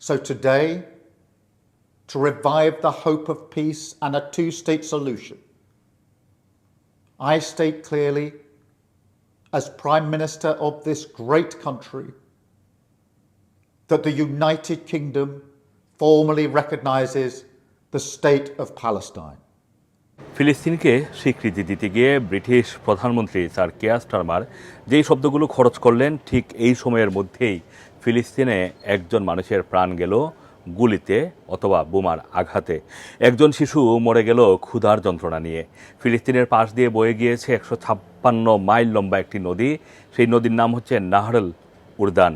So today, to revive the hope of peace and a two state solution, I state clearly, as Prime Minister of this great country, that the United Kingdom formally recognizes the state of Palestine. ফিলিস্তিনকে স্বীকৃতি দিতে গিয়ে British প্রধানমন্ত্রী sir care Starmer যেই শব্দগুলো খরচ করলেন ঠিক এই সময়ের মধ্যেই ফিলিস্তিনে একজন মানুষের প্রাণ গেল গুলিতে অথবা বোমার আঘাতে। একজন শিশু মরে গেল ক্ষুধার যন্ত্রণা নিয়ে। ফিলিস্তিনের পাশ দিয়ে বয়ে গিয়েছে একশো ছাপ্পান্ন মাইল লম্বা একটি নদী। সেই নদীর নাম হচ্ছে নাহরল উর্দান,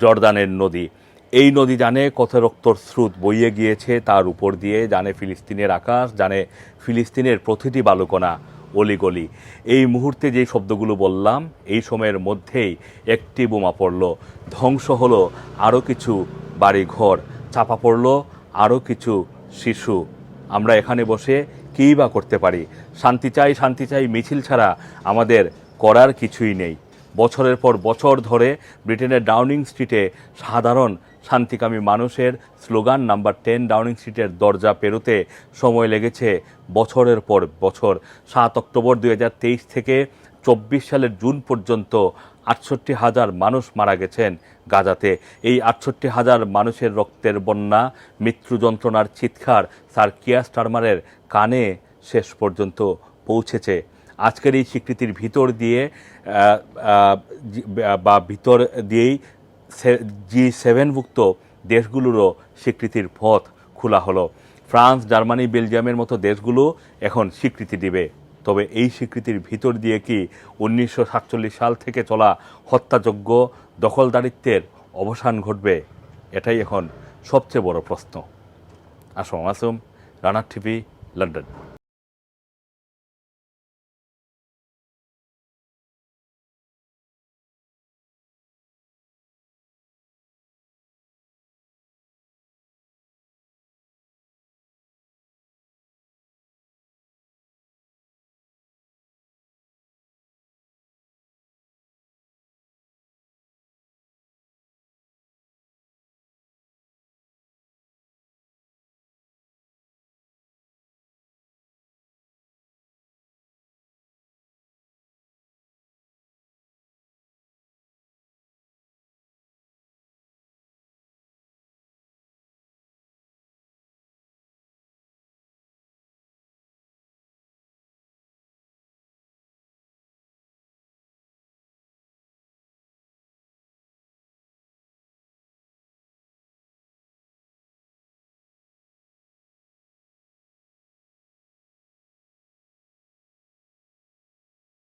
জর্দানের নদী। এই নদী জানে কত রক্তর স্রোত বইয়ে গিয়েছে, তার উপর দিয়ে জানে ফিলিস্তিনের আকাশ, জানে ফিলিস্তিনের প্রতিটি বালুকণা। অলিগলি এই মুহূর্তে যে শব্দগুলো বললাম, এই সময়ের মধ্যেই একটি বোমা পড়ল। ধ্বংস হলো আরও কিছু বাড়িঘর চাপা পড়ল আরও কিছু শিশু। আমরা এখানে বসে কী বা করতে পারি? শান্তি চাই শান্তি চাই, মিছিল ছাড়া আমাদের করার কিছুই নেই। বছরের পর বছর ধরে ব্রিটেনের ডাউনিং স্ট্রিটে সাধারণ শান্তিকামী মানুষের স্লোগান নাম্বার টেন ডাউনিং স্ট্রিটের দরজা পেরোতে সময় লেগেছে বছরের পর বছর। সাত অক্টোবর দুই হাজার তেইশ থেকে চব্বিশ সালের জুন পর্যন্ত আটষট্টি হাজার মানুষ মারা গেছেন গাজাতে। এই আটষট্টি হাজার মানুষের রক্তের বন্যা, মৃত্যু যন্ত্রণার চিৎকার স্যার কিয়া স্টারমারের কানে শেষ পর্যন্ত পৌঁছেছে। আজকের এই স্বীকৃতির ভিতর দিয়ে বা ভিতর দিয়েই জি সেভেনভুক্ত দেশগুলোরও স্বীকৃতির পথ খোলা হলো। ফ্রান্স, জার্মানি, বেলজিয়ামের মতো দেশগুলো এখন স্বীকৃতি দিবে। তবে এই স্বীকৃতির ভিতর দিয়ে কি উনিশশো সাতচল্লিশ সাল থেকে চলা হত্যাযোগ্য দখলদারিত্বের অবসান ঘটবে? এটাই এখন সবচেয়ে বড় প্রশ্ন। আসম আসুম রানার টিভি, লন্ডন।